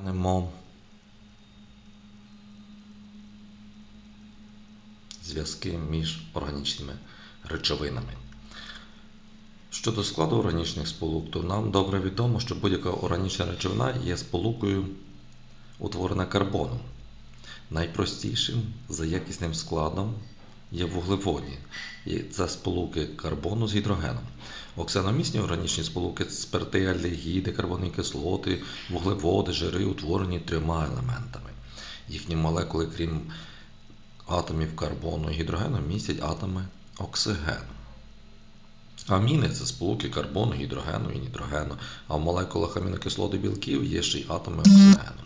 Глянемо зв'язки між органічними речовинами. Щодо складу органічних сполук, то нам добре відомо, що будь-яка органічна речовина є сполукою, утворена карбоном. Найпростішим за якісним складом є вуглеводні. І Це сполуки карбону з гідрогеном. Оксаномісні органічні сполуки спирти, альдегіди, карбонні кислоти, вуглеводи, жири утворені трьома елементами. Їхні молекули, крім атомів карбону і гідрогену, містять атоми оксигену. Аміни це сполуки карбону, гідрогену і нітрогену, а в молекулах амінокислот і білків є ще й атоми оксигену.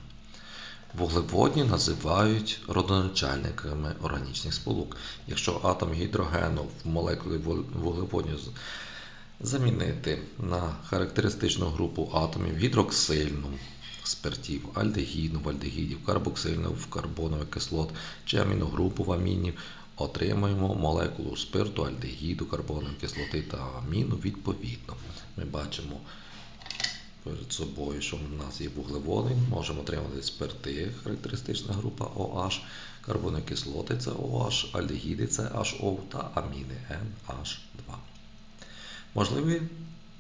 Вуглеводні називають родоначальниками органічних сполук. Якщо атом гідрогену в молекулі вуглеводню замінити на характеристичну групу атомів гідроксильну спиртів, альдегідну в альдегідів, карбоксильну в карбонових кислот чи аміногрупу в амінів, отримаємо молекулу спирту, альдегіду, карбонової кислоти та аміну відповідно. Ми бачимо перед собою, що в нас є вуглеводи, можемо отримати спирти, характеристична група OH, карбонові кислоти це OH, альдегіди це HO та аміни NH2. Можливі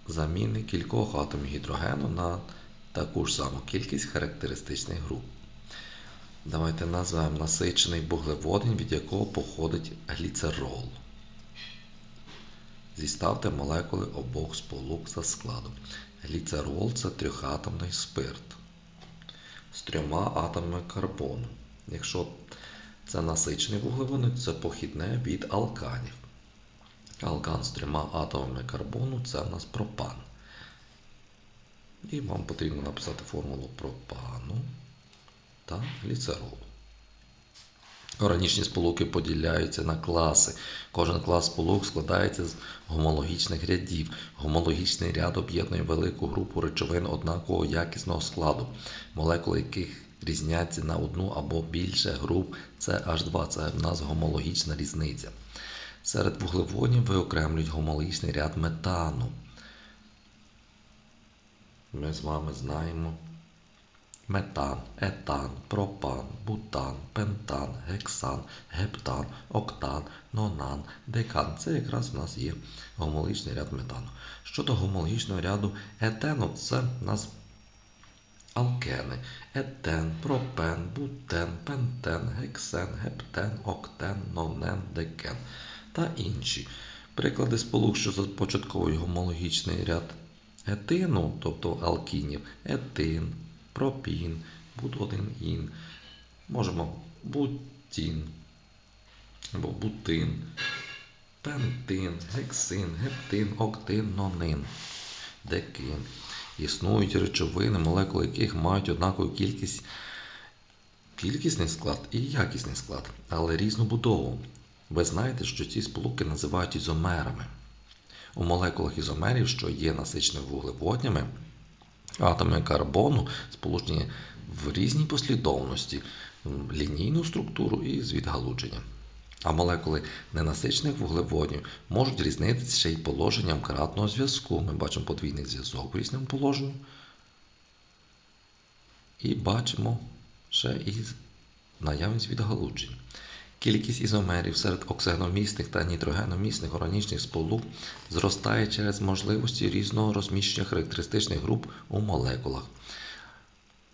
заміни кількох атомів гідрогену на таку ж саму кількість характеристичних груп. Давайте назвемо насичений вуглеводень, від якого походить гліцерол. Зіставте молекули обох сполук за складом. Гліцерол це трьохатомний спирт з трьома атомами карбону. Якщо це насичений вуглеводень, це похідне від алканів. Алкан з трьома атомами карбону це в нас пропан. І вам потрібно написати формулу пропану та гліцеролу. Органічні сполуки поділяються на класи. Кожен клас сполук складається з гомологічних рядів. Гомологічний ряд об'єднує велику групу речовин однакового якісного складу, молекули яких різняться на одну або більше груп. Це H2, це в нас гомологічна різниця. Серед вуглеводнів виокремлюють гомологічний ряд метану. Ми з вами знаємо метан, етан, пропан, бутан, пентан, гексан, гептан, октан, нонан, декан. Це якраз у нас є гомологічний ряд метану. Щодо гомологічного ряду етену, це у нас алкени. Етен, пропен, бутен, пентен, гексен, гептен, октен, нонен, декен та інші. Приклади сполук, що започатковують гомологічний ряд етину, тобто алкінів, етин, пропін, бутодин-ін. Можемо бутін або бутин, пентин, гексин, гептин, октин, нонин, декин. Існують речовини, молекули яких мають однакову кількість кількісний склад і якісний склад, але різну будову. Ви знаєте, що ці сполуки називають ізомерами. У молекулах ізомерів, що є насиченими вуглеводнями, атоми карбону сполучені в різній послідовності, лінійну структуру і з відгалудженням. А молекули ненасичених вуглеводнів можуть різнитися ще й положенням кратного зв'язку. Ми бачимо подвійний зв'язок в різному положенні. І бачимо ще і наявність відгалуджень. Кількість ізомерів серед оксигеномісних та нітрогеномісних органічних сполук зростає через можливості різного розміщення характеристичних груп у молекулах.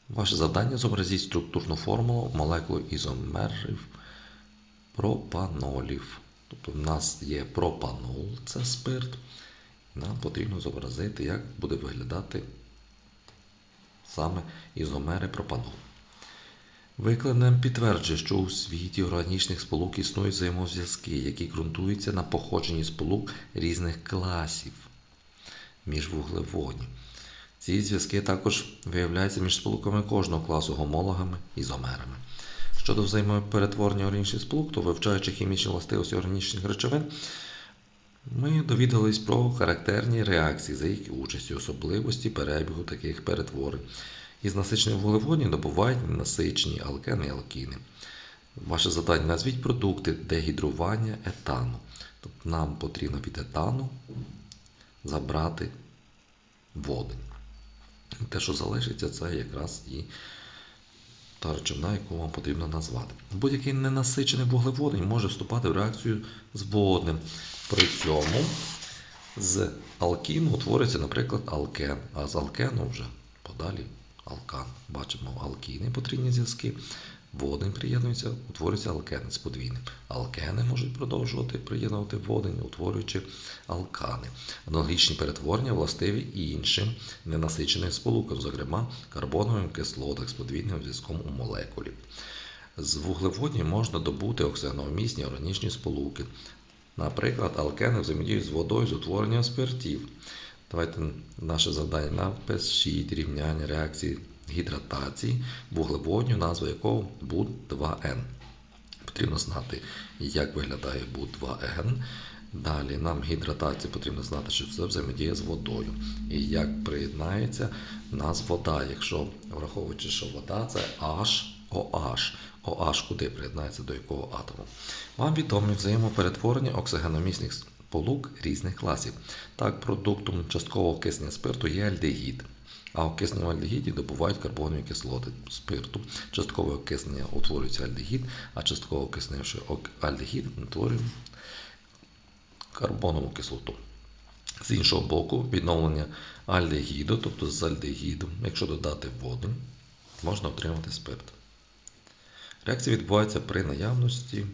Ваше завдання зобразіть структурну формулу молекул ізомерів пропанолів. Тобто в нас є пропанол, це спирт. Нам потрібно зобразити, як буде виглядати саме ізомери пропанолу. Викладеним підтверджує, що у світі органічних сполук існують взаємозв'язки, які ґрунтуються на походженні сполук різних класів між вуглеводнів. Ці зв'язки також виявляються між сполуками кожного класу гомологами і ізомерами. Щодо взаємоперетворення органічних сполук, то вивчаючи хімічні властивості органічних речовин, ми довідались про характерні реакції за їх участю, особливості перебігу таких перетворень. Із насичених вуглеводнів добувають ненасичені алкени і алкіни. Ваше завдання назвіть продукти дегідрування етану. Тобто нам потрібно від етану забрати водень. Те, що залишиться, це якраз і та речовина, яку вам потрібно назвати. Будь-який ненасичений вуглеводень може вступати в реакцію з водним. При цьому з алкіну утворюється, наприклад, алкен, а з алкену вже подалі алкан. Бачимо алкіни потрібні зв'язки. Водень приєднується, утворюється алкени з подвійним. Алкени можуть продовжувати приєднувати водень, утворюючи алкани. Аналогічні перетворення властиві і іншим ненасиченим сполукам, зокрема карбоновим кислотах з подвійним зв'язком у молекулі. З вуглеводнів можна добути оксигеноомісні органічні сполуки. Наприклад, алкени взаємодіють з водою з утворенням спиртів. Давайте наше завдання напишіть рівняння реакції гідратації вуглеводню, назва якого БУД-2Н. Потрібно знати, як виглядає БУД-2Н. Далі нам гідратацію потрібно знати, що це взаємодіє з водою. І як приєднається нас вода, якщо враховуючи, що вода це HOH. OH куди приєднається до якого атому. Вам відомі взаємоперетворення оксигеномісних сполук різних класів. Так, продуктом часткового окиснення спирту є альдегід. А окиснення в альдегіді добувають карбонові кислоти спирту. Часткове окиснення утворюється альдегід, а частково окиснивши альдегід утворює карбонову кислоту. З іншого боку, відновлення альдегіду, тобто з альдегіду, якщо додати воду, можна отримати спирт. Реакція відбувається при наявності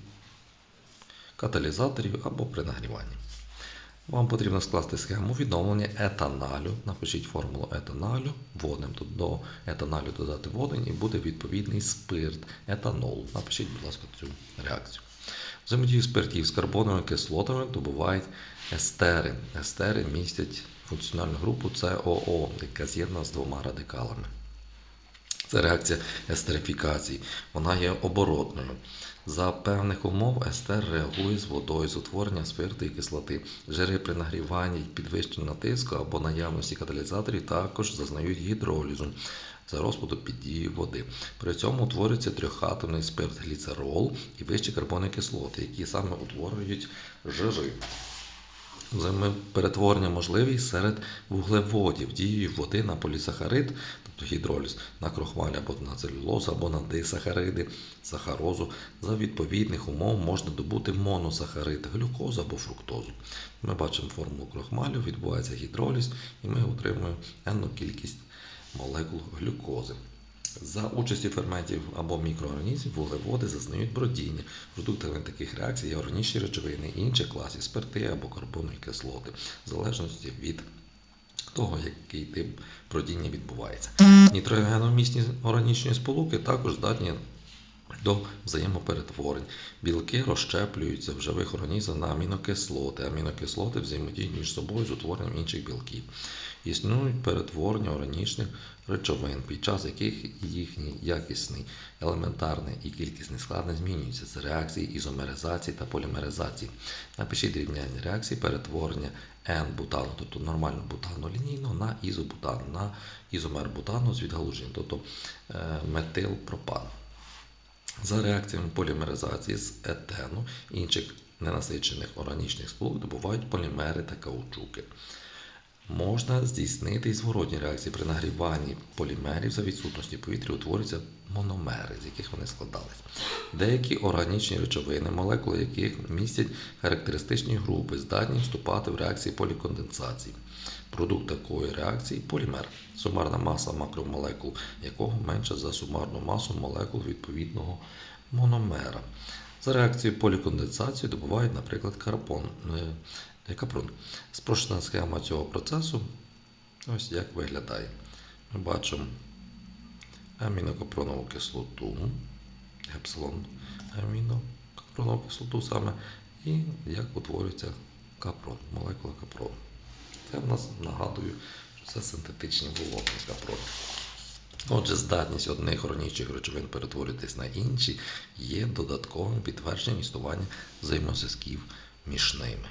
каталізаторів або при нагріванні. Вам потрібно скласти схему відновлення етаналю. Напишіть формулу етаналю водним. Тут до етаналю додати водень і буде відповідний спирт, етанол. Напишіть, будь ласка, цю реакцію. Взаємодію спиртів з карбоновими кислотами добувають естери. Естери містять функціональну групу СОО, яка з'єднана з двома радикалами. Це реакція естерифікації. Вона є оборотною. За певних умов естер реагує з водою з утворення спирту і кислоти. Жири при нагріванні і підвищенні тиску або наявності каталізаторів також зазнають гідролізу за розпаду під дією води. При цьому утворюється трьохатомний спирт гліцерол і вищі карбонні кислоти, які саме утворюють жири. Взаємоперетворення можливі серед вуглеводів дією води на полісахарид, тобто гідроліз, на крохмаль або на целюлозу, або на дисахариди, сахарозу. За відповідних умов можна добути моносахарид, глюкозу або фруктозу. Ми бачимо формулу крохмалю, відбувається гідроліз, і ми отримуємо енну кількість молекул глюкози. За участі ферментів або мікроорганізмів вуглеводи зазнають бродіння. Продуктами таких реакцій є органічні речовини інші класів, спирти або карбонові кислоти, в залежності від того, який тип бродіння відбувається. Нітрогеномісні органічні сполуки також здатні до взаємоперетворень. Білки розщеплюються в живих організмах на амінокислоти. Амінокислоти взаємодіють між собою з утворенням інших білків. Існують перетворення органічних речовин, під час яких їхній якісний, елементарний і кількісний склад не змінюються з реакції ізомеризації та полімеризації. Напишіть рівняння реакції перетворення N-бутану, тобто нормального бутану лінійного, на ізобутану, на ізомер бутану з відгалуженням, тобто е, метилпропан. За реакціями полімеризації з етену інших ненасичених органічних сполук добувають полімери та каучуки. Можна здійснити і зворотні реакції при нагріванні полімерів за відсутності повітря утворюються мономери, з яких вони складались. Деякі органічні речовини, молекули яких містять характеристичні групи, здатні вступати в реакції поліконденсації. Продукт такої реакції полімер, сумарна маса макромолекул якого менша за сумарну масу молекул відповідного мономера. За реакцією поліконденсації добувають, наприклад, карбон, е, капрон. Спрощена схема цього процесу ось як виглядає. Ми бачимо амінокапронову кислоту, епсилон амінокапронову кислоту саме, і як утворюється капрон, молекула капрону. Це в нас нагадую, що це синтетичні волокна капрону. Отже, здатність одних органічних речовин перетворитись на інші є додатковим підтвердженням існування взаємозв'язків між ними.